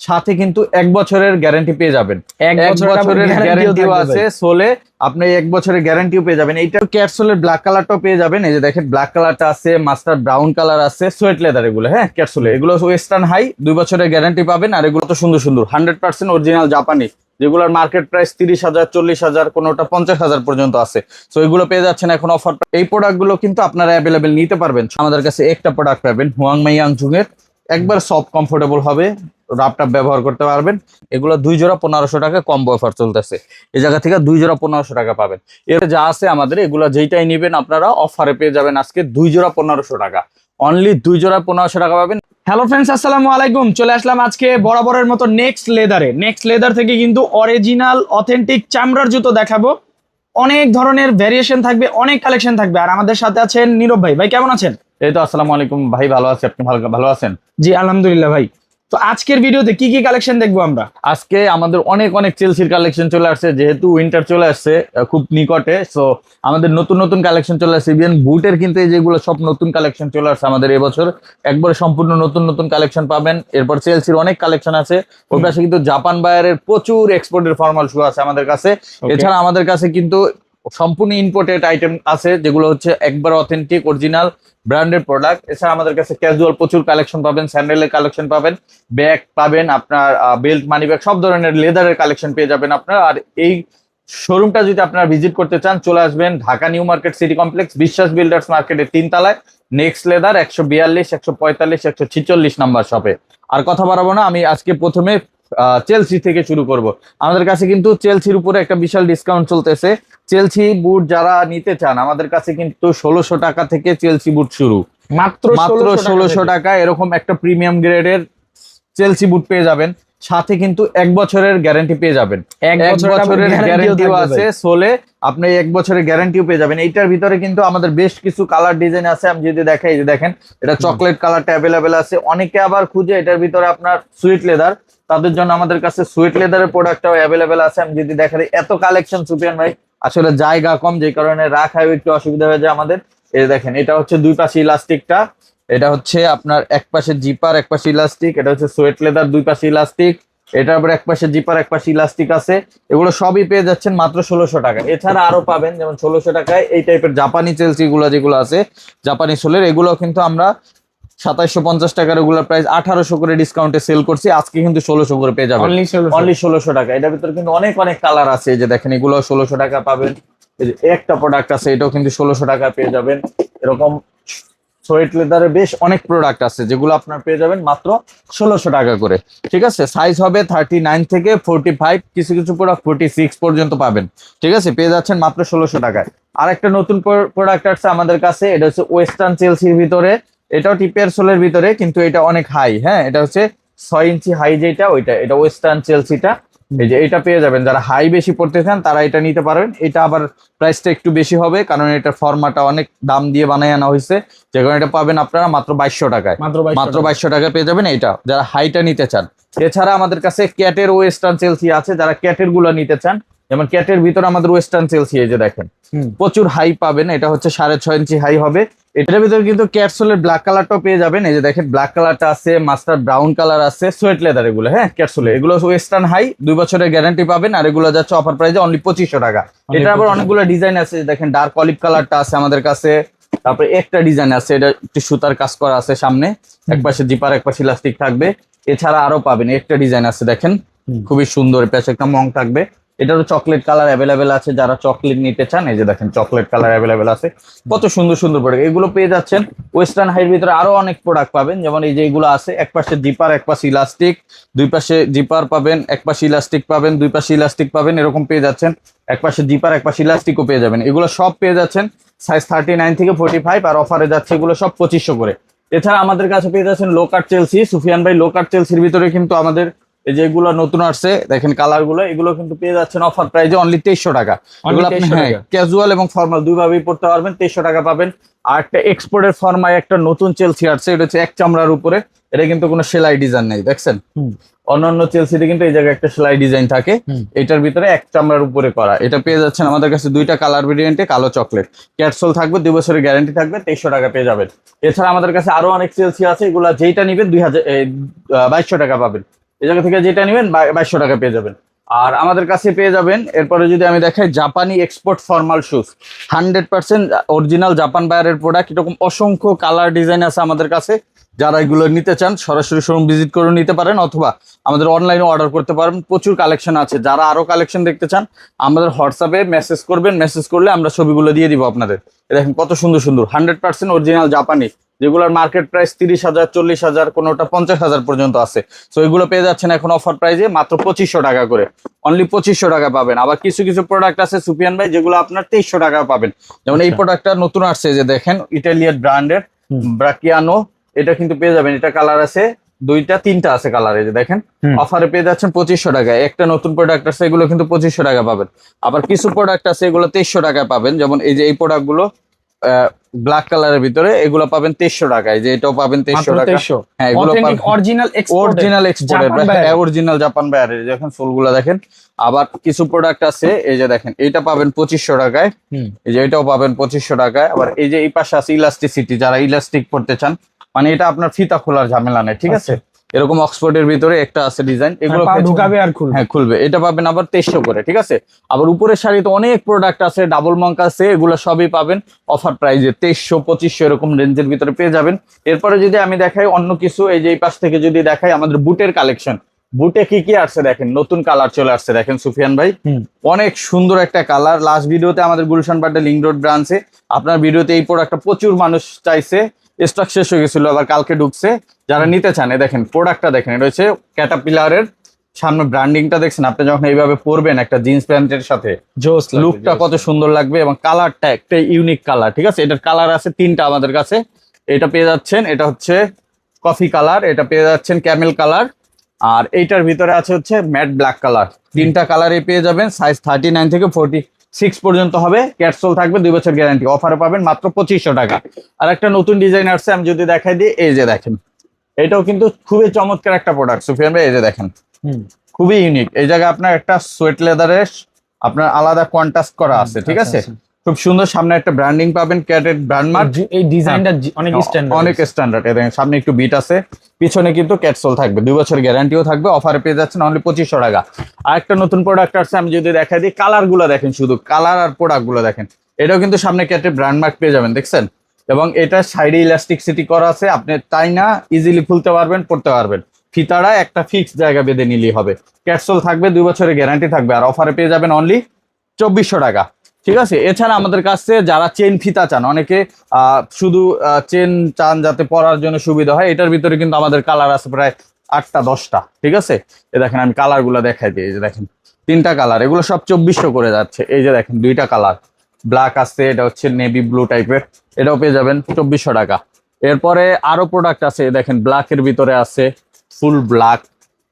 সাথে কিন্তু এক বছরের গ্যারান্টি পেয়ে যাবেন। এক বছরের গ্যারান্টিও আছে সোলে আপনি এক বছরের গ্যারান্টিও পেয়ে যাবেন। এইটা ক্যাটসোলের ব্ল্যাক কালারটাও পেয়ে যাবেন। এই যে দেখেন ব্ল্যাক কালারটা আছে মাস্টার ব্রাউন কালার আছে সোয়েট লেদার এগুলো হ্যাঁ ক্যাটসোলে এগুলো ওয়েস্টার্ন হাই দুই বছরের গ্যারান্টি পাবেন আর এগুলো তো সুন্দর সুন্দর হান্ড্রেড পার্সেন্ট অরিজিনাল জাপানি যেগুলোর মার্কেট প্রাইস তিরিশ হাজার চল্লিশ হাজার কোনোটা পঞ্চাশ হাজার পর্যন্ত আছে। সো এগুলো পেয়ে যাচ্ছেন এখন অফার এই প্রোডাক্টগুলো কিন্তু আপনারা অ্যাভেলেবেল নিতে পারবেন। আমাদের কাছে একটা প্রোডাক্ট পাবেন হুয়াং মাইয়াংচুং এর একবার সফট কমফোর্টেবল হবে রাপটাপ ব্যবহার করতে পারবেন। এগুলো দুই জোড়া পনেরোশো টাকা কম অফার চলতেছে। এই জায়গা থেকে দুই জোড়া পনেরোশো টাকা পাবেন। এর যা আছে আমাদের, এগুলো যেইটাই নেবেন আপনারা অফারে পেয়ে যাবেন আজকে দুই জোড়া পনেরোশো টাকা। অনলি দুই জোড়া পনেরোশো টাকা পাবেন। হ্যালো ফ্রেন্ডস আসসালামু আলাইকুম। চলে আসলাম আজকে বরাবরের মতো নেক্সট লেদারে নেক্সট লেদার থেকে কিন্তু অরিজিনাল অথেন্টিক চামড়ার জুতো দেখাবো। অনেক ধরনের ভ্যারিয়েশন থাকবে, অনেক কালেকশন থাকবে। আর আমাদের সাথে আছেন নীরব ভাই। ভাই, কেমন আছেন? এই তো আসসালামু আলাইকুম। ভাই ভালো আছি? আপনি ভালো ভালো আছেন? জি আলহামদুলিল্লাহ ভাই। তো আজকের ভিডিওতে কি কি কালেকশন দেখব আমরা? আজকে আমাদের অনেক অনেক চেলসির কালেকশন চলে আসছে যেহেতু উইন্টার চলে আসছে খুব নিকটে। সো আমাদের নতুন নতুন কালেকশন চলে আসছে। ইভেন বুটের কিন্তু এই যেগুলো সব নতুন কালেকশন চলে আসছে আমাদের এবছর। একবারে সম্পূর্ণ নতুন নতুন কালেকশন পাবেন। এরপর চেলসির অনেক কালেকশন আছে। ওর পাশে কিন্তু জাপান বায়ারের প্রচুর এক্সপোর্টের ফর্মাল শু আছে আমাদের কাছে। এছাড়া আমাদের কাছে কিন্তু সম্পূর্ণ ইম্পোর্টেড আইটেম আছে, যেগুলো হচ্ছে একবার অথেন্টিক অরিজিনাল ব্র্যান্ডেড প্রোডাক্ট এছাড়া আমাদের কাছে ক্যাজুয়াল প্রচুর কালেকশন পাবেন স্যান্ডেলের কালেকশন পাবেন ব্যাগ পাবেন আপনার বেল্ট মানি ব্যাগ সব ধরনের লেদারের কালেকশন পেয়ে যাবেন আপনার। আর এই শোরুমটা যদি আপনারা ভিজিট করতে চান, চলে আসবেন Dhaka new market city complex, Biswas builders মার্কেটের তিন তলায় নেক্সট লেদার একশো বিয়াল্লিশ, একশো পঁয়তাল্লিশ, একশো ছিচল্লিশ নাম্বার শপে আর কথা বাড়াবো না, আমি আজকে প্রথমে চেলসি থেকে শুরু করব। আমাদের কাছে কিন্তু চেলসির উপরে একটা বিশাল ডিসকাউন্ট চলতেছে। চেলসি বুট যারা নিতে চান আমাদের কাছে কিন্তু ষোলোশো টাকা থেকে চেলসি বুট শুরু। মাত্র মাত্র ষোলোশো টাকা এরকম একটা প্রিমিয়াম গ্রেডের চেলসি বুট পেয়ে যাবেন। সাথে কিন্তু এক বছরের গ্যারান্টি পেয়ে যাবেন। এক বছরের গ্যারান্টিও আছে সোলে আপনি এক বছরের গ্যারান্টিও পেয়ে যাবেন। এইটার ভিতরে কিন্তু আমাদের বেশ কিছু কালার ডিজাইন আছে। আমি যদি দেখাই যে দেখেন এটা চকলেট কালারটা অ্যাভেলেবেল আছে। অনেকে আবার খুঁজে এটার ভিতরে আপনার সুইট লেদার তাদের জন্য আমাদের কাছে সুইট লেদারের প্রোডাক্টটাও অ্যাভেলেবেল আছে। আমি যদি দেখাই এত কালেকশন সুপিয়ান ভাই। আসলে জায়গা কম, যে কারণে রাখায় একটু অসুবিধা হয়ে যায় আমাদের। এই দেখেন, এটা হচ্ছে দুই পাশে ইলাস্টিকটা। এটা হচ্ছে আপনার এক পাশে জিপার, এক পাশে ইলাস্টিক। এটা হচ্ছে সোয়েট লেদার, দুই পাশে ইলাস্টিক। এটার উপরে এক পাশে জিপার, এক পাশে ইলাস্টিক আছে। এগুলো সবই পেয়ে যাচ্ছেন মাত্র ষোলোশো টাকা এছাড়া আরও পাবেন, যেমন ষোলোশো টাকায় এই টাইপের জাপানি চেলসি গুলো যেগুলো আছে জাপানি সোলের, এগুলো কিন্তু আমরা সাতাইশশো পঞ্চাশ টাকা রেগুলার প্রাইস আঠারোশো করে ডিসকাউন্টে সেল করছি। আজকে কিন্তু ষোলোশো করে পেয়ে যাবেন। অনলি ষোলোশো। টাকা। এটার ভিতরে কিন্তু অনেক অনেক কালার আছে। এই যে দেখেন এগুলো ষোলোশো টাকা পাবেন। একটা প্রোডাক্ট আছে এটাও কিন্তু ষোলোশো টাকা পেয়ে যাবেন। এরকম সোয়েট লেদারের বেশ অনেক প্রোডাক্ট আছে যেগুলো আপনার পেয়ে যাবেন মাত্র ষোলোশো টাকা করে। ঠিক আছে? সাইজ হবে থার্টি নাইন থেকে ফোরটি ফাইভ কিছু কিছু প্রোডাক্ট ফোরটি সিক্স পর্যন্ত পাবেন। ঠিক আছে? পেয়ে যাচ্ছেন মাত্র ষোলোশো টাকায়। আর একটা নতুন প্রোডাক্ট আসছে আমাদের কাছে এটা হচ্ছে ওয়েস্টার্ন চেলসির ভিতরে। এটাও টিপের সোলের ভিতরে কিন্তু এটা অনেক হাই হ্যাঁ? এটা হচ্ছে ছয় ইঞ্চি হাই যেটা ওইটা এটা ওয়েস্টার্ন চেলসিটা এই যে এটা পেয়ে যাবেন যারা হাই বেশি পড়তে চান তারা এটা নিতে পারবেন। এটা আবার প্রাইসটা একটু বেশি হবে কারণ এটা ফর্মাটা অনেক দাম দিয়ে বানায় আনা হয়েছে। যে কারণে এটা পাবেন আপনারা মাত্র বাইশশো টাকায়। মাত্র মাত্র বাইশশো টাকায় পেয়ে যাবেন এটা যারা হাইটা নিতে চান। এছাড়া আমাদের কাছে ক্যাটের ওয়েস্টার্ন চেলসি আছে যারা ক্যাটেরগুলো নিতে চান যেমন ক্যাটের ভিতরে আমাদের ওয়েস্টার্ন চেলসি এই যে দেখেন। প্রচুর হাই পাবেন এটা হচ্ছে সাড়ে ছয় ইঞ্চি হাই হবে। এটার ভিতরে কিন্তু ক্যাটসোলের ব্ল্যাক কালারটাও পেয়ে যাবেন। এই যে দেখেন ব্ল্যাক কালারটা আছে মাস্টার ব্রাউন কালার আছে সোয়েট লেদার এগুলো হ্যাঁ ক্যাটসোলে এগুলো ওয়েস্টার্ন হাই দুই বছরের গ্যারান্টি পাবেন আর এগুলো যাচ্ছে অফার প্রাইসে অনলি পঁচিশশো টাকা। এটা আবার অনেকগুলো ডিজাইন আছে দেখেন ডার্ক অলিভ কালারটা আছে আমাদের কাছে তারপরে একটা ডিজাইন আছে এটা একটু সুতার কাজ করা আছে সামনে এক পাশে জিপার এক পাশে ইলাস্টিক থাকবে। এছাড়া আরও পাবেন একটা ডিজাইন আছে দেখেন খুবই সুন্দর পাশে একটা মং থাকবে। এটারও চকলেট কালার অ্যাভেলেবেল আছে, যারা চকলেট নিতে চান, এই যে দেখেন চকলেট কালার অ্যাভেলেবেল আছে। কত সুন্দর সুন্দর প্রোডাক্ট এগুলো পেয়ে যাচ্ছেন ওয়েস্টার্ন হাইয়ের ভিতরে আরও অনেক প্রোডাক্ট পাবেন। যেমন এই যে এগুলো আছে, এক পাশে জিপার এক পাশে ইলাস্টিক দুই পাশে জিপার পাবেন, এক পাশে ইলাস্টিক পাবেন, দুই পাশে ইলাস্টিক পাবেন, এরকম পেয়ে যাচ্ছেন। এক পাশে জিপার এক পাশে ইলাস্টিকও পেয়ে যাবেন। এগুলো সব পেয়ে যাচ্ছেন সাইজ থার্টি নাইন থেকে ফোর্টি ফাইভ আর অফারে যাচ্ছে এগুলো সব পঁচিশশো করে। এছাড়া আমাদের কাছে পেয়ে যাচ্ছেন লোকার চেলসি সুফিয়ান ভাই লোকার চেলসির ভিতরে কিন্তু আমাদের এই যে এগুলো নতুন আসছে দেখেন কালারগুলো এগুলো কিন্তু পেয়ে যাচ্ছেন অফার প্রাইজে অনলি তেইশশো টাকা। এগুলো আপনি হ্যাঁ ক্যাজুয়াল এবং ফর্মাল দুইভাবেই পড়তে পারবেন তেইশশো টাকা পাবেন। আর একটা এক্সপোর্টের ফর্মায় একটা নতুন চেলসি আসছে এটা হচ্ছে এক চামড়ার উপরে। এটা কিন্তু কোনো সেলাই ডিজাইন নেই দেখছেন? অন্যান্য চেলসিতে কিন্তু এই জায়গায় একটা সেলাই ডিজাইন থাকে। এটার ভিতরে এক চামড়ার উপরে করা। এটা পেয়ে যাচ্ছেন আমাদের কাছে দুইটা কালার ভেরিয়েন্টে কালো চকলেট ক্যাটসোল থাকবে দুই বছরের গ্যারান্টি থাকবে তেইশশো টাকা পেয়ে যাবেন। এছাড়া আমাদের কাছে আরও অনেক চেলসি আছে এগুলা যেইটা নিবেন দুই হাজার বাইশশো টাকা পাবেন। এই জায়গা থেকে যেটা নেবেন বাইশশো টাকা পেয়ে যাবেন। আর আমাদের কাছে পেয়ে যাবেন, এরপরে যদি আমি দেখাই জাপানি export formal shoes hundred percent original Japan বায়ারের প্রোডাক্ট এরকম অসংখ্য কালার ডিজাইন আছে আমাদের কাছে। যারা এগুলো নিতে চান সরাসরি শোরুম ভিজিট করে নিতে পারেন অথবা আমাদের অনলাইনে অর্ডার করতে পারেন। প্রচুর কালেকশন আছে। যারা আরও কালেকশন দেখতে চান আমাদের হোয়াটসঅ্যাপে মেসেজ করবেন। মেসেজ করলে আমরা ছবিগুলো দিয়ে দিব আপনাদের। দেখেন কত সুন্দর সুন্দর। হান্ড্রেড পার্সেন্ট অরিজিনাল জাপানি। যেগুলোর মার্কেট প্রাইস তিরিশ হাজার চল্লিশ হাজার কোনোটা পঞ্চাশ হাজার পর্যন্ত আছে। তো এগুলো পেয়ে যাচ্ছেন এখন অফার প্রাইসে মাত্র পঁচিশশো টাকা করে। অনলি পঁচিশশো টাকা পাবেন। আবার কিছু কিছু প্রোডাক্ট আছে সুপিয়ান ভাই যেগুলো আপনার তেইশশো টাকা পাবেন। যেমন এই আচ্ছা। প্রোডাক্টটা নতুন আসছে যে দেখেন ইটালিয়ান ব্র্যান্ডের ব্রাকিয়ানো এটা কিন্তু পেয়ে যাবেন এটা কালার আছে দুইটা তিনটা আছে কালার এই যে দেখেন। অফারে পেয়ে যাচ্ছেন পঁচিশশো টাকায়। একটা নতুন প্রোডাক্ট আছে এগুলো কিন্তু পঁচিশশো টাকা পাবেন। আবার কিছু প্রোডাক্ট আছে এগুলো তেইশশো টাকায় পাবেন। যেমন এই যে এই প্রোডাক্টগুলো ব্ল্যাক কালারের ভিতরে এগুলো পাবেন তেইশশো টাকায় যে এটাও পাবেন তেইশশো টাকা। হ্যাঁ এগুলো অরিজিনাল অরিজিনাল। অরিজিনাল জাপান বাইরের দেখেন ফুলগুলো দেখেন। আবার কিছু প্রোডাক্ট আছে এই যে দেখেন এটা পাবেন পঁচিশশো টাকায়। এই যে এটাও পাবেন পঁচিশশো টাকায়। আবার এই যে এই পাশে আছে ইলাস্টিসিটি যারা ইলাস্টিক পড়তে চান মানে এটা আপনার ফিতা খোলার ঝামেলা নেই ঠিক আছে? এরকম অক্সফোর্ডের ভিতরে একটা আছে ডিজাইন এগুলো ঢুকাবে আর খুলবে। হ্যাঁ খুলবে। এটা পাবেন আবার তেইশশো করে ঠিক আছে? আবার উপরের শাড়িতে অনেক প্রোডাক্ট আছে ডাবল মঙ্ক আছে এগুলো সবই পাবেন অফার প্রাইজে তেইশশো পঁচিশশো এরকম রেঞ্জের ভিতরে পেয়ে যাবেন। এরপরে যদি আমি দেখাই অন্য কিছু এই যে এই পাশ থেকে যদি দেখাই আমাদের বুটের কালেকশন বুটে কি কি আসছে দেখেন? নতুন কালার চলে আসছে দেখেন সুফিয়ান ভাই। অনেক সুন্দর একটা কালার লাস্ট ভিডিওতে আমাদের গুলশান পাড্ডা লিঙ্ক রোড ব্রাঞ্চে আপনার ভিডিওতে এই প্রোডাক্টটা প্রচুর মানুষ চাইছে। স্টক শেষ হয়ে গেছিল আবার কালকে ঢুকছে। যারা নিতে চান দেখেন প্রোডাক্টটা দেখেন এটা হচ্ছে ক্যাটাপিলারের সামনে ব্র্যান্ডিংটা দেখছেন? আপনি যখন এইভাবে পরবেন একটা জিন্স প্যান্টের সাথে জোস লুকটা কত সুন্দর লাগবে এবং কালারটা একটা ইউনিক কালার ঠিক আছে? এটার কালার আছে তিনটা আমাদের কাছে। এটা পেয়ে যাচ্ছেন এটা হচ্ছে কফি কালার এটা পেয়ে যাচ্ছেন ক্যামেল কালার আর এইটার ভিতরে আছে হচ্ছে ম্যাট ব্ল্যাক কালার তিনটা কালারে পেয়ে যাবেন সাইজ থার্টি নাইন থেকে ফোর্টি সিক্স পর্যন্ত হবে। ক্যাটসোল থাকবে দুই বছর গ্যারান্টি অফারে পাবেন মাত্র পঁচিশশো টাকা। আর একটা নতুন ডিজাইন আসছে আমি যদি দেখাই দিই এই যে দেখেন। এটাও কিন্তু খুবই চমৎকার একটা প্রোডাক্ট সুফিয়ান ভাই এই যে দেখেন। খুবই ইউনিক এই জায়গায় আপনার একটা সোয়েট লেদারের আপনার আলাদা কন্ট্রাস্ট করা আছে ঠিক আচ্ছা, আছে খুব সুন্দর সামনে একটা ব্র্যান্ডিং পাবেন ক্যাটেড ব্র্যান্ড মার্ক এই ডিজাইনটা অনেক স্ট্যান্ডার্ড অনেক স্ট্যান্ডার্ড দেখেন সামনে একটু বিট আছে। পিছনে কিন্তু ক্যাটসোল থাকবে দুই বছর গ্যারান্টিও থাকবে অফারে পেয়ে যাচ্ছেন অনলি পঁচিশশো টাকা। আর একটা নতুন প্রোডাক্ট আসছে আমি যদি দেখাই দিই কালারগুলো দেখেন শুধু কালার আর প্রোডাক্টগুলো দেখেন। এটাও কিন্তু সামনে ক্যাটেড ব্র্যান্ড মার্ক পেয়ে যাবেন দেখছেন? এবং এটা সাইডে ইলাস্টিকসিটি করা আছে আপনি তাই না ইজিলি খুলতে পারবেন পড়তে পারবেন। ফিতারা একটা ফিক্স জায়গা বেঁধে নিলেই হবে। ক্যাটসোল থাকবে দুই বছরের গ্যারান্টি থাকবে আর অফারে পেয়ে যাবেন অনলি চব্বিশশো টাকা। ঠিক আছে? এছাড়া আমাদের কাছে যারা চেন ফিতা চান, অনেকে শুধু চেন চান যাতে পরার জন্য সুবিধা হয়, এটার ভিতরে কিন্তু আমাদের কালার আছে প্রায় আটটা, দশটা, ঠিক আছে? এ দেখেন, আমি কালারগুলো দেখাই দিই, এই যে দেখেন, তিনটা কালার এগুলো সব চব্বিশশো করে যাচ্ছে, এই যে দেখেন, দুইটা কালার ব্ল্যাক আছে, এটা হচ্ছে নেভি ব্লু টাইপের এটাও পেয়ে যাবেন চব্বিশশো টাকা। এরপরে আরও প্রোডাক্ট আছে দেখেন ব্ল্যাকের ভিতরে আছে ফুল ব্ল্যাক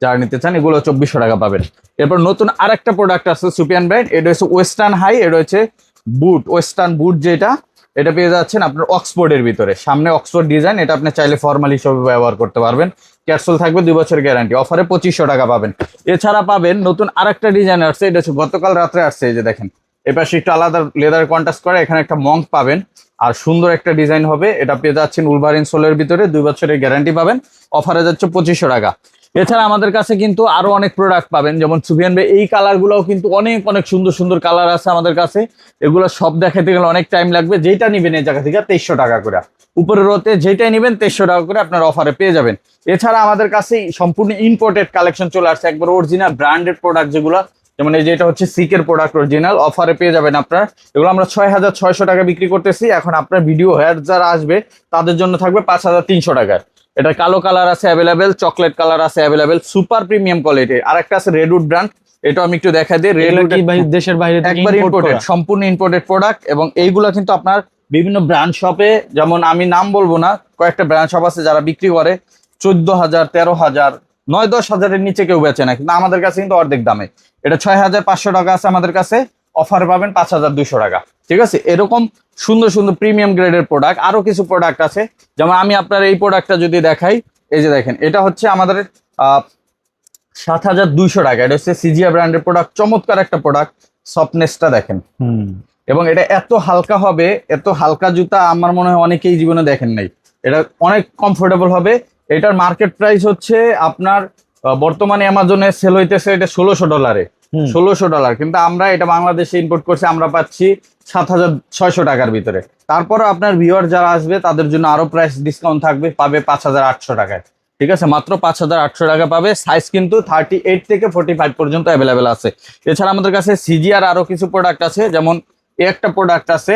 যারা নিতে চান, এগুলো চব্বিশশো টাকা পাবেন। এরপর নতুন আরেকটা প্রোডাক্ট আছে সুপিয়ান ব্র্যান্ড এটা হচ্ছে ওয়েস্টার্ন হাই এটা হচ্ছে বুট ওয়েস্টার্ন বুট যেটা, এটা পেয়ে যাচ্ছেন আপনার অক্সফোর্ডের ভিতরে। সামনে অক্সফোর্ড ডিজাইন এটা আপনি চাইলে ফর্মাল হিসেবে ব্যবহার করতে পারবেন। ক্যাপসুল থাকবে দুই বছর গ্যারান্টি অফারে পঁচিশশো টাকা পাবেন। এছাড়া পাবেন নতুন আরেকটা ডিজাইন আসছে, এটা হচ্ছে গতকাল রাত্রে আসছে, এই যে দেখেন। এপাশে একটু আলাদা লেদার কন্ট্রাস্ট করে, এখানে একটা মঙ্ক পাবেন। আর সুন্দর একটা ডিজাইন হবে, এটা পেয়ে যাচ্ছেন উলভারিন সোলের ভিতরে, দুই বছরের গ্যারান্টি পাবেন। অফারে যাচ্ছে পঁচিশশো টাকা। এছাড়া আমাদের কাছে কিন্তু আরও অনেক প্রোডাক্ট পাবেন। যেমন সুফিয়ান ভাই, এই কালার গুলোও কিন্তু অনেক অনেক সুন্দর সুন্দর কালার আছে আমাদের কাছে। এগুলো সব দেখাতে গেলে অনেক টাইম লাগবে। যেটা নিবেন এই জায়গা থেকে তেইশশো টাকা করে। উপরের রোতে যেটাই নেবেন তেইশশো টাকা করে আপনার অফারে পেয়ে যাবেন। এছাড়া আমাদের কাছে সম্পূর্ণ ইম্পোর্টেড কালেকশন চলে আসছে। একবার অরিজিনাল ব্র্যান্ডেড প্রোডাক্ট যেগুলো, যেমন এই যে এটা হচ্ছে সিকের প্রোডাক্ট অরিজিনাল অফারে পেয়ে যাবেন আপনার। এগুলো আমরা ছয় হাজার ছয়শো টাকা বিক্রি করতেছি। এখন আপনার ভিডিও হেয়ার যারা আসবে, তাদের জন্য থাকবে পাঁচ হাজার তিনশো টাকায় এটা কালো কালার আছে অ্যাভেলেবেল চকলেট কালার আছে অ্যাভেলেবেল সুপার প্রিমিয়াম কোয়ালিটি আর একটা আছে রেডউড ব্র্যান্ড এটা আমি একটু দেখা দিই। রেডউড দেশের বাইরে থেকে একবার ইম্পোর্টেড সম্পূর্ণ ইম্পোর্টেড প্রোডাক্ট এবং এইগুলো কিন্তু আপনার বিভিন্ন ব্র্যান্ড শপে যেমন আমি নাম বলব না কয়েকটা ব্র্যান্ড শপ আছে যারা বিক্রি করে চোদ্দ হাজার তেরো হাজার নয় দশ হাজারের নিচে কেউ বেচে না কিন্তু আমাদের কাছে কিন্তু অর্ধেক দামে। এটা ছয় হাজার পাঁচশো টাকা আছে আমাদের কাছে অফার পাবেন পাঁচ হাজার দুইশো টাকা। ঠিক আছে? এরকম সুন্দর সুন্দর প্রিমিয়াম গ্রেডের প্রোডাক্ট আরও কিছু প্রোডাক্ট আছে। যেমন আমি আপনার এই প্রোডাক্টটা যদি দেখাই এই যে দেখেন এটা হচ্ছে আমাদের আহ, সাত হাজার দুইশো টাকা। এটা হচ্ছে সিজিয়া ব্র্যান্ডের প্রোডাক্ট চমৎকার একটা প্রোডাক্ট সফটনেসটা দেখেন। হুম। এবং এটা এত হালকা হবে এত হালকা জুতা আমার মনে হয় অনেকেই জীবনে দেখেন নাই। এটা অনেক কমফোর্টেবল হবে। এটার মার্কেট প্রাইস হচ্ছে আপনার বর্তমানে অ্যামাজনে সেল হইতেছে এটা ষোলোশো ডলারে। ষোলোশো ডলার। কিন্তু আমরা এটা বাংলাদেশে ইম্পোর্ট করছি, আমরা পাচ্ছি সাত হাজার ছয়শো টাকার ভিতরে। তারপর আপনার ভিউয়ার যারা আসবে, তাদের জন্য আরও প্রাইস ডিসকাউন্ট থাকবে, পাবে পাঁচ হাজার আটশো টাকায়। ঠিক আছে? মাত্র পাঁচ হাজার আটশো টাকা পাবে। সাইজ কিন্তু থার্টি এইট থেকে ফোর্টি ফাইভ পর্যন্ত অ্যাভেলেবেল আছে। এছাড়া আমাদের কাছে সিজিআর আরও কিছু প্রোডাক্ট আছে, যেমন একটা প্রোডাক্ট আছে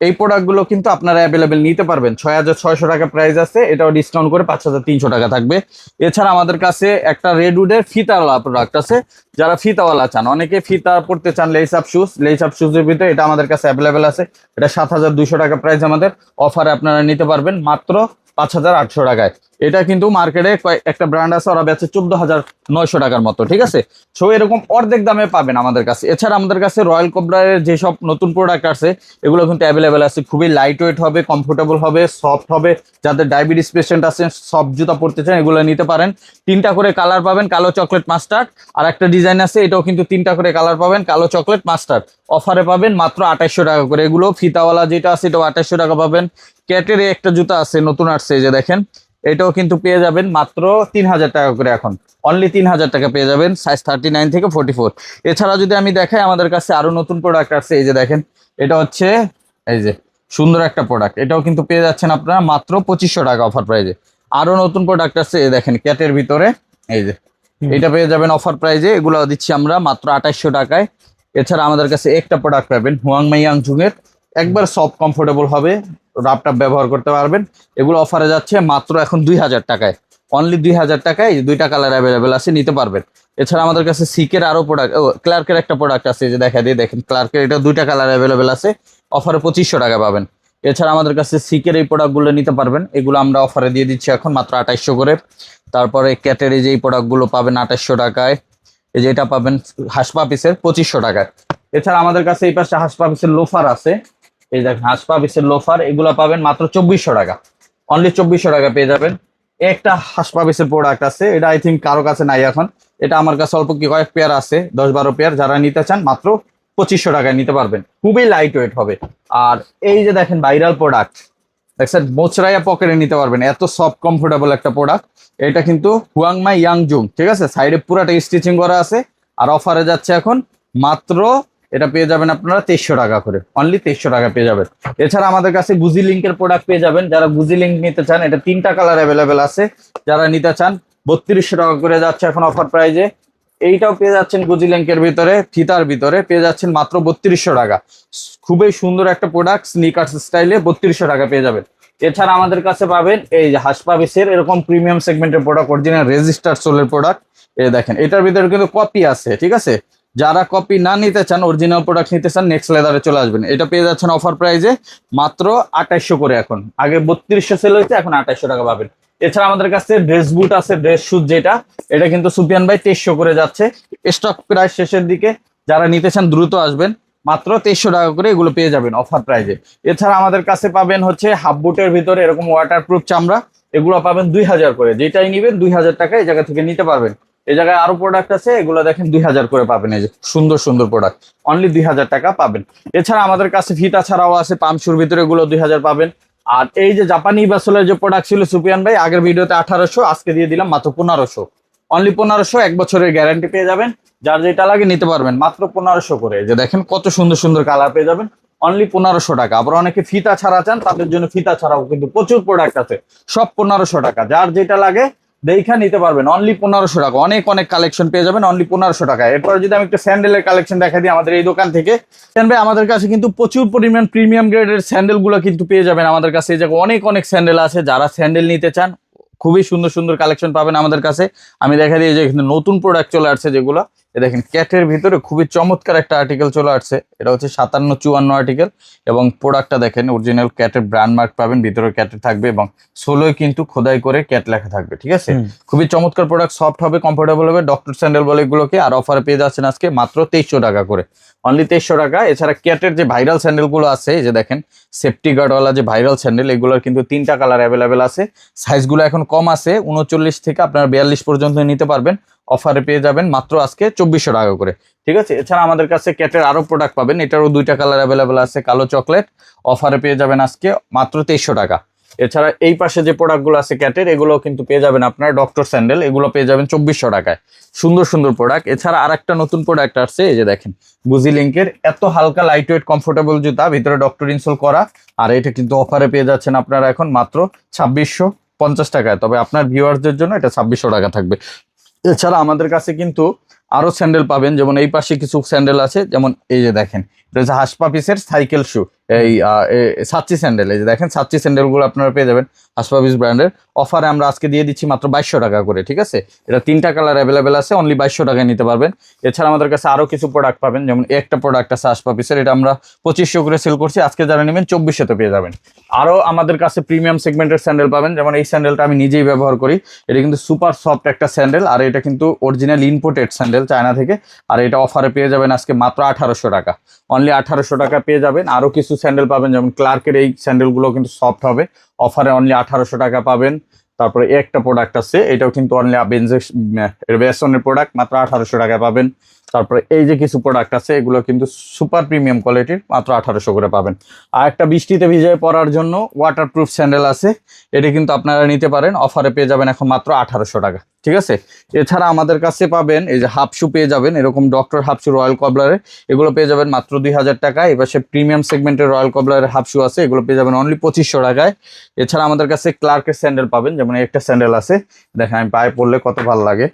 এই প্রোডাক্টগুলো কিন্তু আপনারা অ্যাভেলেবেল নিতে পারবেন। ছয় হাজার ছয়শো টাকা প্রাইস আছে, এটাও ডিসকাউন্ট করে পাঁচ হাজার তিনশো টাকা থাকবে। এছাড়া আমাদের কাছে একটা রেডউডের ফিতাওয়ালা প্রোডাক্ট আছে, যারা ফিতাওয়ালা চান। অনেকে ফিতা পড়তে চান lace up shoes lace up শুজের ভিতরে এটা আমাদের কাছে অ্যাভেলেবেল আছে। এটা সাত হাজার দুশো টাকা প্রাইস আমাদের। অফারে আপনারা নিতে পারবেন মাত্র পাঁচ হাজার আটশো টাকায়। এটা কিন্তু মার্কেটে একটা ব্র্যান্ড আছে, ওরা বেচে চোদ্দ হাজার নয়শো টাকার মতো, ঠিক আছে? সো এরকম অর্ধেক দামে পাবেন আমাদের কাছে। এছাড়া আমাদের কাছে রয়্যাল কোবরার যেসব নতুন প্রোডাক্ট আছে, এগুলো কিন্তু অ্যাভেলেবেল আছে। খুবই লাইট ওয়েট হবে কমফোর্টেবল হবে সফট হবে। যাদের ডায়াবেটিস পেশেন্ট আছেন, সব জুতা পরতে চান, এগুলো নিতে পারেন। তিনটা করে কালার পাবেন, কালো চকলেট মাস্টার্ড আর একটা ডিজাইন আছে, এটাও কিন্তু তিনটা করে কালার পাবেন, কালো চকলেট মাস্টার্ড অফারে পাবেন মাত্র আঠাইশশো টাকা করে। এগুলো ফিতাওয়ালা যেটা আছে, এটাও আঠাইশশো টাকা পাবেন। ক্যাটের একটা জুতা আছে, নতুন আসছে যে দেখেন। এটাও কিন্তু পেয়ে যাবেন মাত্র তিন হাজার টাকা করে এখন। অনলি তিন হাজার টাকা পেয়ে যাবেন সাইজ থার্টি নাইন থেকে ফোর্টি ফোর এছাড়া যদি আমি দেখাই আমাদের কাছে আরও নতুন প্রোডাক্ট আছে এই যে দেখেন এটা হচ্ছে এই যে সুন্দর একটা প্রোডাক্ট এটাও কিন্তু পেয়ে যাচ্ছেন আপনারা মাত্র পঁচিশশো টাকা অফার প্রাইজে আরও নতুন প্রোডাক্ট আছে এই দেখেন ক্যাটের ভিতরে এই যে। এটা পেয়ে যাবেন অফার প্রাইজে এগুলো দিচ্ছি আমরা মাত্র আঠাইশশো টাকায়। এছাড়া আমাদের কাছে একটা প্রোডাক্ট পাবেন হুয়াংমাই ইয়াংজুংয়ের একবার সফট কমফোর্টেবল হবে। রাপটাপ ব্যবহার করতে পারবেন। এগুলো অফারে যাচ্ছে মাত্র এখন দুই হাজার টাকায়। অনলি দুই হাজার টাকায় দুইটা কালার অ্যাভেলেবেল আছে, নিতে পারবেন। এছাড়া আমাদের কাছে সিকের আরও প্রোডাক্ট ক্লার্কের একটা প্রোডাক্ট আছে যে দেখা দিয়ে দেখেন ক্লার্কের এটা দুইটা কালার অ্যাভেলেবেল আছে। অফারে পঁচিশশো টাকা পাবেন। এছাড়া আমাদের কাছে সিকের এই প্রোডাক্টগুলো নিতে পারবেন। এগুলো আমরা অফারে দিয়ে দিচ্ছি এখন মাত্র আঠাইশশো করে। তারপরে ক্যাটের এই যে এই প্রোডাক্টগুলো পাবেন আঠাইশশো টাকায়। এই যে এটা পাবেন হাসপা পিসের পঁচিশশো টাকায়। এছাড়া আমাদের কাছে এই পাশে হাসপা পিসের লোফার আছে। এই দেখেন হাসপা পিসের লোফার এগুলো পাবেন মাত্র চব্বিশশো টাকা। অনলি চব্বিশশো টাকা পেয়ে যাবেন। একটা হাসপা পিসের প্রোডাক্ট আছে, এটা আই থিঙ্ক কারও কাছে নাই এখন। এটা আমার কাছে অল্প কি কয়েক পেয়ার আছে, দশ বারো পেয়ার যারা নিতে চান মাত্র পঁচিশশো টাকায় নিতে পারবেন। খুবই লাইট ওয়েট হবে। আর এই যে দেখেন ভাইরাল প্রোডাক্ট দেখছেন মোচরাইয়া পকেটে নিতে পারবেন। এত সফট কমফোর্টেবল একটা প্রোডাক্ট এটা কিন্তু হুয়াংমাই ইয়াংজুং ঠিক আছে? সাইডে পুরাটা স্টিচিং করা আছে। আর অফারে যাচ্ছে এখন মাত্র এটা পেয়ে যাবেন আপনারা তেইশশো টাকা করে। অনলি তেইশশো টাকা পেয়ে যাবেন। এছাড়া আমাদের কাছে গুজি লিঙ্কের প্রোডাক্ট পেয়ে যাবেন। যারা গুজি লিঙ্ক নিতে চান, এটা তিনটা কালার অ্যাভেলেবেল আছে। যারা নিতে চান, বত্রিশশো টাকা করে যাচ্ছে এখন অফার প্রাইজে এইটাও পেয়ে যাচ্ছেন গুজি লিঙ্কের ভিতরে ফিতার ভিতরে। পেয়ে যাচ্ছেন মাত্র বত্রিশশো টাকা। খুবই সুন্দর একটা প্রোডাক্ট স্নিকার্স স্টাইলে বত্রিশশো টাকা পেয়ে যাবেন। এছাড়া আমাদের কাছে পাবেন এই যে হাসপাবিসের এরকম প্রিমিয়াম সেগমেন্টের প্রোডাক্ট অরিজিনাল রেজিস্টার সোলের প্রোডাক্ট এই দেখেন, এটার ভিতরে কিন্তু কপি আছে, ঠিক আছে? যারা কপি না নিতে চান অরিজিনাল প্রোডাক্ট নিতে চান নেক্সট লেদারে চলে আসবেন। এটা পেয়ে যাচ্ছেন অফার প্রাইজে মাত্র আঠাইশশো করে এখন। আগে বত্রিশশো সেল হয়েছে, এখন আঠাইশশো টাকা পাবেন। এছাড়া আমাদের কাছে ড্রেস বুট আছে ড্রেস শুজ যেটা, এটা কিন্তু সুপিয়ান ভাই তেইশশো করে যাচ্ছে। স্টক প্রায় শেষের দিকে যারা নিতে চান, দ্রুত আসবেন। মাত্র তেইশশো টাকা করে এগুলো পেয়ে যাবেন অফার প্রাইজে এছাড়া আমাদের কাছে পাবেন হচ্ছে হাফ বুটের ভিতরে এরকম ওয়াটার প্রুফ চামড়া। এগুলো পাবেন দুই হাজার করে। যেটাই নিবেন দুই হাজার টাকা এই জায়গা থেকে নিতে পারবেন। এই জায়গায় আরও প্রোডাক্ট আছে, এগুলো দেখেন দুই হাজার করে পাবেন এই যে। সুন্দর সুন্দর প্রোডাক্ট অনলি দুই হাজার টাকা পাবেন। এছাড়া আমাদের কাছে ফিতা ছাড়াও আছে পামশুর ভিতরে এগুলো দুই হাজার পাবেন। আর এই যে জাপানি বাসলের যে প্রোডাক্ট ছিল সুপিয়ান ভাই, আগের ভিডিওতে আঠারোশো, আজকে দিয়ে দিলাম মাত্র পনেরোশো। অনলি পনেরোশো, এক বছরের গ্যারান্টি পেয়ে যাবেন। যার যেটা লাগে নিতে পারবেন, মাত্র পনেরোশো করে। যে দেখেন কত সুন্দর সুন্দর কালার পেয়ে যাবেন। অনলি পনেরোশো টাকা। আবার অনেকে ফিতা ছাড়া চান, তাদের জন্য ফিতা ছাড়াও কিন্তু প্রচুর প্রোডাক্ট আছে। সব পনেরোশো টাকা। যার যেটা লাগে দেখা নিতে পারবেন। অনলি পনেরোশো টাকা। অনেক অনেক কালেকশন পেয়ে যাবেন। অনলি পনেরোশো টাকা। এরপর যদি আমি একটা স্যান্ডেলের কালেকশন দেখা দিই আমাদের এই দোকান থেকে। ভাই, আমাদের কাছে কিন্তু প্রচুর পরিমাণ প্রিমিয়াম গ্রেডের স্যান্ডেলগুলো কিন্তু পেয়ে যাবেন আমাদের কাছে। এই জায়গায় অনেক অনেক স্যান্ডেল আছে। যারা স্যান্ডেল নিতে চান, খুবই সুন্দর সুন্দর কালেকশন পাবেন আমাদের কাছে। আমি দেখা দিই যে এখানে নতুন প্রোডাক্ট চলে আসছে যেগুলো। দেখেন ক্যাটের ভিতরে খুবই চমৎকার একটা আর্টিকেল চলে আসছে। এটা হচ্ছে সাতান্ন চুয়ান্ন আর্টিকেল এবং প্রোডাক্টটা দেখেন অরিজিনাল ক্যাটের ব্র্যান্ড মার্ক পাবেন ভিতরে ক্যাটের থাকবে এবং সোলোয় কিন্তু খোদাই করে ক্যাট লেখা থাকবে ঠিক আছে? খুবই চমৎকার প্রোডাক্ট সফট হবে কমফোর্টেবল হবে ডক্টর স্যান্ডেল বলে এগুলোকে আর অফারে পেয়ে যাচ্ছেন আজকে মাত্র তেইশশো টাকা করে। অনলি তেইশশো টাকা। এছাড়া ক্যাটের যে ভাইরাল স্যান্ডেলগুলো আছে এই যে দেখেন সেফটি গার্ডওয়ালা যে ভাইরাল স্যান্ডেল এগুলোর কিন্তু তিনটা কালার অ্যাভেলেবেল আছে। সাইজগুলো এখন কম আছে উনচল্লিশ থেকে আপনার বিয়াল্লিশ পর্যন্ত নিতে পারবেন। অফারে পেয়ে যাবেন মাত্র আজকে চব্বিশশো টাকা করে। ঠিক আছে? এছাড়া আমাদের কাছে ক্যাটের আরও প্রোডাক্ট পাবেন। এটারও দুইটা কালার অ্যাভেলেবেল আছে, কালো চকলেট অফারে পেয়ে যাবেন আজকে মাত্র তেইশশো টাকা। এছাড়া এই পাশে যে প্রোডাক্টগুলো আছে ক্যাটের এগুলো কিন্তু পেয়ে যাবেন আপনার ডক্টর স্যান্ডেল এগুলো পেয়ে যাবেন চব্বিশশো টাকায়। সুন্দর সুন্দর প্রোডাক্ট এছাড়া আর একটা নতুন প্রোডাক্ট আসছে, এই যে দেখেন বুজি লিঙ্কের এত হালকা লাইট ওয়েট কমফোর্টেবল জুতা, ভিতরে ডক্টর ইনসোল করা। আর এটা কিন্তু অফারে পেয়ে যাচ্ছেন আপনারা এখন মাত্র ছাব্বিশশো পঞ্চাশ টাকায়। তবে আপনার ভিউয়ার্সদের জন্য এটা ছাব্বিশশো টাকা থাকবে। এছাড়া আমাদের কাছে কিন্তু আরও স্যান্ডেল পাবেন, যেমন এই পাশে কিছু স্যান্ডেল আছে, যেমন এই যে দেখেন, এটা হচ্ছে হাসপাপিসের সাইকেল শু এই সাচ্চি স্যান্ডেল। এই যে দেখেন সাচ্চি স্যান্ডেলগুলো আপনারা পেয়ে যাবেন হাসপাপিস ব্র্যান্ডের অফারে আমরা আজকে দিয়ে দিচ্ছি মাত্র বাইশশো টাকা করে, ঠিক আছে? এটা তিনটা কালার অ্যাভেলেবেল আছে অনলি বাইশশো টাকায় নিতে পারবেন। এছাড়া আমাদের কাছে আরও কিছু প্রোডাক্ট পাবেন, যেমন একটা প্রোডাক্ট আছে হাসপাপিসের এটা আমরা পঁচিশশো করে সেল করছি। আজকে যারা নেবেন চব্বিশশোতে পেয়ে যাবেন। আরও আমাদের কাছে প্রিমিয়াম সেগমেন্টের স্যান্ডেল পাবেন, যেমন এই স্যান্ডেলটা আমি নিজেই ব্যবহার করি। এটা কিন্তু সুপার সফট একটা স্যান্ডেল, আর এটা কিন্তু অরিজিনাল ইনপোর্টেড স্যান্ডেল চায়না থেকে। আর এটা অফারে পেয়ে যাবেন আজকে মাত্র আঠারোশো টাকা। অনলি আঠারোশো টাকা পেয়ে যাবেন। আরও কিছু স্যান্ডেল পাবেন, যেমন ক্লার্কের এই স্যান্ডেলগুলো কিন্তু সফট হবে। অফারে অনলি আঠারোশো টাকা পাবেন। তারপরে একটা প্রোডাক্ট আছে, এটাও কিন্তু অনলি বেসনের প্রোডাক্ট মাত্র আঠারোশো টাকা পাবেন। তারপরে এই যে কিছু প্রোডাক্ট আছে, এগুলো কিন্তু সুপার প্রিমিয়াম কোয়ালিটির মাত্র আঠারোশো করে পাবেন। আর একটা বৃষ্টিতে ভিজে পড়ার জন্য ওয়াটারপ্রুফ স্যান্ডেল আছে, এটা কিন্তু আপনারা নিতে পারেন অফারে পেয়ে যাবেন এখন মাত্র আঠারোশো টাকা, ঠিক আছে? এছাড়া আমাদের কাছে পাবেন, এই যে হাফ শু পেয়ে যাবেন, এরকম ডক্টর হাফ শু রয়্যাল কবলারে এগুলো পেয়ে যাবেন মাত্র দুই হাজার টাকা। এবার সে প্রিমিয়াম সেগমেন্টের রয়্যাল কবলারের হাফ শু আছে, এগুলো পেয়ে যাবেন অনলি পঁচিশশো টাকায়। এছাড়া আমাদের কাছে ক্লার্কের স্যান্ডেল পাবেন, যেমন একটা স্যান্ডেল আছে, দেখেন আমি পায়ে পড়লে কত ভালো লাগে।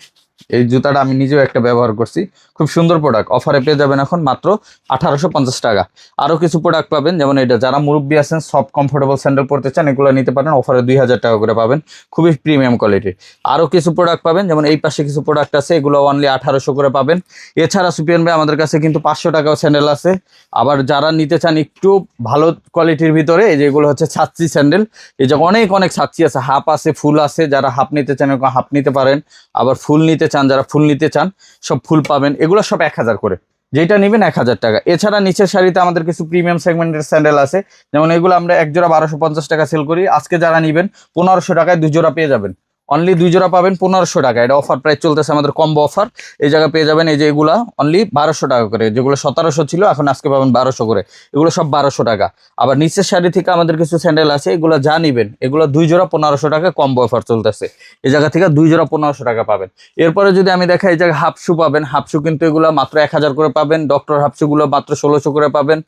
এই জুতাটা আমি নিজেও একটা ব্যবহার করছি। খুব সুন্দর প্রোডাক্ট অফারে পেয়ে যাবেন এখন মাত্র আঠারোশো পঞ্চাশ টাকা। আরও কিছু প্রোডাক্ট পাবেন, যেমন এটা যারা মুরব্বী আছেন সব কমফোর্টেবল স্যান্ডেল পরতে চান, এগুলো নিতে পারেন। অফারে দুই হাজার টাকা করে পাবেন। খুবই প্রিমিয়াম কোয়ালিটির আরও কিছু প্রোডাক্ট পাবেন, যেমন এই পাশে কিছু প্রোডাক্ট আছে, এগুলো অনলি আঠারোশো করে পাবেন। এছাড়া সুপিয়ান ভাই, আমাদের কাছে কিন্তু পাঁচশো টাকাও স্যান্ডেল আছে। আবার যারা নিতে চান একটু ভালো কোয়ালিটির ভিতরে, এই যেগুলো হচ্ছে ছাত্রী স্যান্ডেল এই যে অনেক অনেক ছাত্রী আছে। হাফ আছে ফুল আছে। যারা হাফ নিতে চান হাফ নিতে পারেন। আবার ফুল নিতে চান, যারা ফুল নিতে চান, সব ফুল পাবেন। এগুলো সব এক হাজার করে। যেটা নেবেন এক হাজার টাকা। এছাড়া নিচের শাড়িতে আমাদের কিছু প্রিমিয়াম সেগমেন্টের স্যান্ডেল আছে। যেমন এগুলো আমরা এক জোড়া বারোশো পঞ্চাশ টাকা সেল করি। আজকে যারা নেবেন, পনেরোশো টাকায় দুজোড়া পেয়ে যাবেন। অনলি দুই জোড়া পাবেন পনেরোশো টাকা। এটা অফার প্রাইস চলতেছে আমাদের কম্বো অফার এই জায়গায় পেয়ে যাবেন এই যে এগুলা অনলি বারোশো টাকা করে। যেগুলো সতেরোশো ছিল, এখন আজকে পাবেন বারোশো করে। এগুলো সব বারোশো টাকা। আবার নিচের শাড়ি থেকে আমাদের কিছু স্যান্ডেল আছে, এগুলো যা নিবেন, এগুলো দুই জোড়া পনেরোশো টাকা কম্বো অফার চলতেছে। এই জায়গা থেকে দুই জোড়া পনেরোশো টাকা পাবেন। এরপরে যদি আমি দেখাই, এই জায়গায় হাফ শু পাবেন। হাফ শু কিন্তু এগুলো মাত্র এক হাজার করে পাবেন। ডক্টর হাফগুলো মাত্র ষোলোশো করে পাবেন।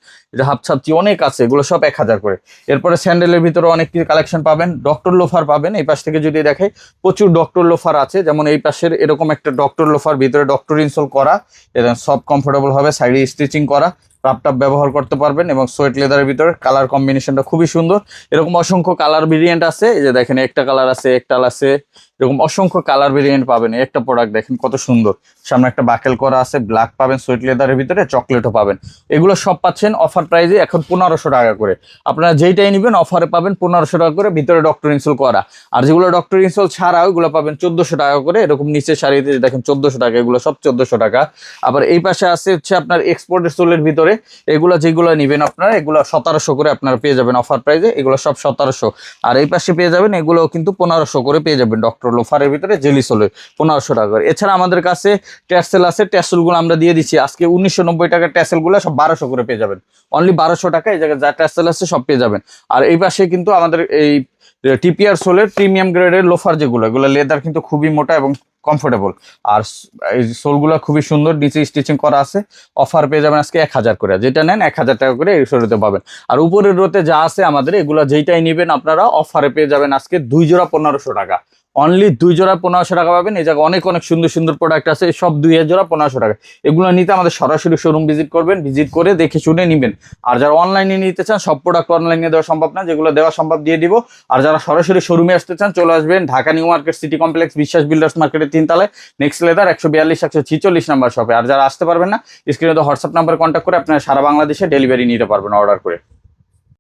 হাফ ছাপচি অনেক আছে, এগুলো সব এক হাজার করে। এরপরে স্যান্ডেলের ভিতরে অনেক কালেকশন পাবেন। ডক্টর লোফার পাবেন। এই পাশ থেকে যদি দেখাই প্রচুর ডক্টর লোফার আছে। যেমন এই পাশের এরকম একটা ডক্টর লোফার ভিতরে ডক্টর ইনসোল করা এবং সব কমফোর্টেবল হবে সাইডে স্টিচিং করা রাপটাপ টাপ ব্যবহার করতে পারবেন এবং সোয়েট লেদারের ভিতরে কালার কম্বিনেশনটা খুবই সুন্দর। এরকম অসংখ্য কালার ভেরিয়েন্ট আছে। এই যে দেখেন, একটা কালার আছে, একটা আছে। এরকম অসংখ্য কালার ভেরিয়েন্ট পাবেন। একটা প্রোডাক্ট দেখেন কত সুন্দর। সামনে একটা বাকেল করা আছে ব্ল্যাক পাবেন সোয়েট লেদারের ভিতরে চকলেটও পাবেন। এগুলো সব পাচ্ছেন অফার প্রাইজে এখন পনেরোশো টাকা করে। আপনারা যেইটাই নেবেন অফারে পাবেন পনেরোশো টাকা করে, ভিতরে ডক্টর ইনসোল করা। আর যেগুলো ডক্টর ইনসোল ছাড়া ওইগুলো পাবেন চোদ্দশো টাকা করে, এরকম নিচের শাড়িতে দেখেন চোদ্দশো টাকা, এগুলো সব চোদ্দশো টাকা। আবার এই পাশে আছে হচ্ছে আপনার এক্সপোর্টের সোলের ভিতরে, এগুলো যেগুলো নেবেন আপনারা, এগুলো সতেরোশো করে আপনারা পেয়ে যাবেন অফার প্রাইজে এগুলো সব সতেরোশো। আর এই পাশে পেয়ে যাবেন এগুলো কিন্তু পনেরোশো করে পেয়ে যাবেন ডক্টর লোফারের ভিতরে জেলি সোলের পনেরোশো টাকা করে এছাড়া আমাদের কাছে ট্যাসেল আছে, ট্যাসেলগুলো আমরা দিয়ে দিচ্ছি। আজকে উনিশশো নব্বই টাকার ট্যাসেলগুলো সব বারোশো করে পেয়ে যাবেন। অনলি বারোশো টাকা এই জায়গায় যা ট্যাসেল আছে সব পেয়ে যাবেন। আর এই পাশে কিন্তু আমাদের এই টিপিআর সোলের প্রিমিয়াম গ্রেডের লোফার যেগুলো, এগুলো লেদার কিন্তু খুবই মোটা এবং কমফোর্টেবল আর এই সোলগুলো খুবই সুন্দর, নিচে স্টিচিং করা আছে। অফার পেয়ে যাবেন আজকে এক হাজার করে। যেটা নেন এক হাজার টাকা করে এই শরীরতে পাবেন। আর উপরের রোতে যা আছে আমাদের, এগুলো যেইটাই নেবেন আপনারা অফারে পেয়ে যাবেন আজকে দুই জোড়া পনেরোশো টাকা। অনলি দুই জোড়া পনেরোশো টাকা পাবেন। এই জায়গায় অনেক অনেক সুন্দর সুন্দর প্রোডাক্ট আছে। সব দুই জোড়া পনেরোশো টাকা। এগুলো নিতে আমাদের সরাসরি শোরুম ভিজিট করবেন। ভিজিট করে দেখে শুনে নেবেন। আর যারা অনলাইনে নিতে চান, সব প্রোডাক্ট অনলাইনে দেওয়া সম্ভব না। যেগুলো দেওয়া সম্ভব, দিয়ে দিব। আর যারা সরাসরি শোরুমে আসতে চান, চলে আসবেন Dhaka new market city complex, Biswas builders মার্কেটের তিনতলায়। নেক্সট লেদার একশো বিয়াল্লিশ, একশো ছিচল্লিশ নাম্বার শপে আর যারা আসতে পারবেন না স্ক্রিনে তো হোয়াটসঅ্যাপ নাম্বার কন্ট্যাক্ট করে আপনারা সারা বাংলাদেশে ডেলিভারি নিতে পারবেন অর্ডার করে।